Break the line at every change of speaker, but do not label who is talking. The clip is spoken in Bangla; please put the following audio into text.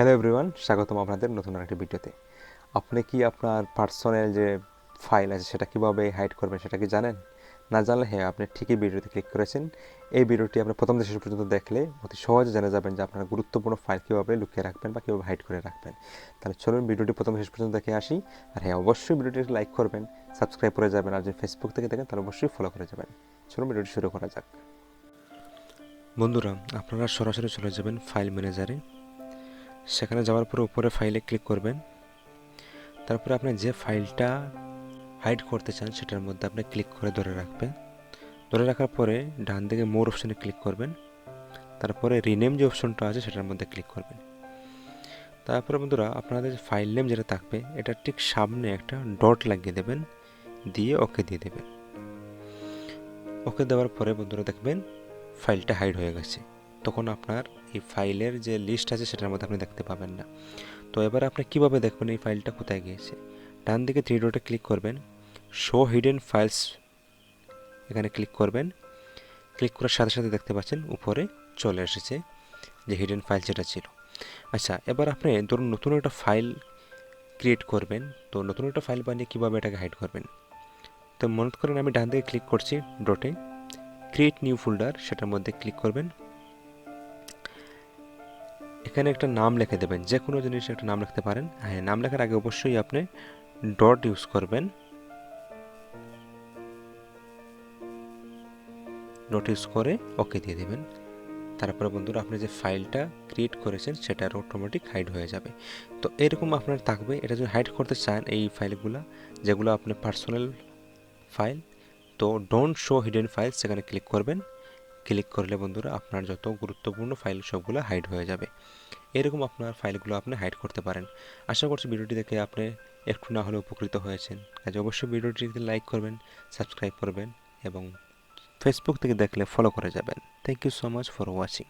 হ্যালো এভরিওয়ান স্বাগতম আপনাদের নতুন আরেকটি ভিডিওতে। আপনি কি আপনার পার্সোনাল যে ফাইল আছে সেটা কীভাবে হাইড করবেন সেটা কি জানেন? না জানলে হ্যাঁ আপনি ঠিকই ভিডিওতে ক্লিক করেছেন। এই ভিডিওটি আপনি প্রথম শেষ পর্যন্ত দেখলে অতি সহজে জানা যাবেন যে আপনার গুরুত্বপূর্ণ ফাইল কীভাবে লুকিয়ে রাখবেন বা কীভাবে হাইড করে রাখবেন। তাহলে চলুন ভিডিওটি প্রথম শেষ পর্যন্ত দেখে আসি। আর হ্যাঁ অবশ্যই ভিডিওটি লাইক করবেন সাবস্ক্রাইব করে যাবেন আর যদি ফেসবুক থেকে দেখেন তাহলে অবশ্যই ফলো করে যাবেন। চলুন ভিডিওটি শুরু করা যাক। বন্ধুরা, আপনারা সরাসরি চলে যাবেন ফাইল ম্যানেজারে সেখানে যাওয়ার পরে উপরে ফাইলে ক্লিক করবেন। তারপরে আপনি যে ফাইলটা হাইড করতে চান সেটার মধ্যে আপনি ক্লিক করে ধরে রাখবেন। ধরে রাখার পরে ডান দিকে মোর অপশনে ক্লিক করবেন। তারপরে রিনেম যে অপশনটা আছে সেটার মধ্যে ক্লিক করবেন। তারপরে বন্ধুরা আপনাদের ফাইল নেম যেটা থাকবে, এটা ঠিক সামনে একটা ডট লাগিয়ে দেবেন, দিয়ে ওকে দিয়ে দেবেন। ওকে দেওয়ার পরে বন্ধুরা দেখবেন ফাইলটা হাইড হয়ে গেছে। তখন আপনার এই ফাইলের যে লিস্ট আছে সেটার মধ্যে আপনি দেখতে পাবেন না। তো এবার আপনি কীভাবে দেখবেন এই ফাইলটা কোথায় গিয়েছে? ডান দিকে থ্রি ডটে ক্লিক করবেন। শো হিডেন ফাইলস এখানে ক্লিক করবেন। ক্লিক করার সাথে সাথে দেখতে পাচ্ছেন উপরে চলে এসেছে যে হিডেন ফাইল যেটা ছিল। আচ্ছা এবার আপনি ধরুন নতুন একটা ফাইল ক্রিয়েট করবেন। তো নতুন একটা ফাইল বানিয়ে কীভাবে এটাকে হাইড করবেন? তো মনে করেন আমি ডান দিকে ক্লিক করছি ডটে ক্রিয়েট নিউ ফোল্ডার সেটার মধ্যে ক্লিক করবেন। এখানে একটা নাম লিখে দেবেন, যে কোনো জিনিস একটা নাম লিখতে পারেন। হ্যাঁ নাম লেখার আগে অবশ্যই আপনি ডট ইউজ করবেন। ডট ইউজ করে ওকে দিয়ে দেবেন। তারপরে বন্ধুরা, আপনি যে ফাইলটা ক্রিয়েট করেছেন, সেটা অটোমেটিক হাইড হয়ে যাবে। তো এরকম আপনার থাকবে। এটা যদি হাইড করতে চান এই ফাইলগুলো, যেগুলো আপনি পার্সোনাল ফাইল তো ডোন্ট শো হিডেন ফাইল সেখানে ক্লিক করবেন। ক্লিক করলে বন্ধুরা, আপনার যত গুরুত্বপূর্ণ ফাইল সবগুলো হাইড হয়ে যাবে। এরকম আপনার ফাইলগুলো আপনি হাইড করতে পারেন। আশা করছি ভিডিওটি দেখে আপনি একটু না হলেও উপকৃত হয়েছেন। কাজে অবশ্যই ভিডিওটিতে লাইক করবেন সাবস্ক্রাইব করবেন এবং ফেসবুক থেকে দেখলে ফলো করে যাবেন। Thank you so much for watching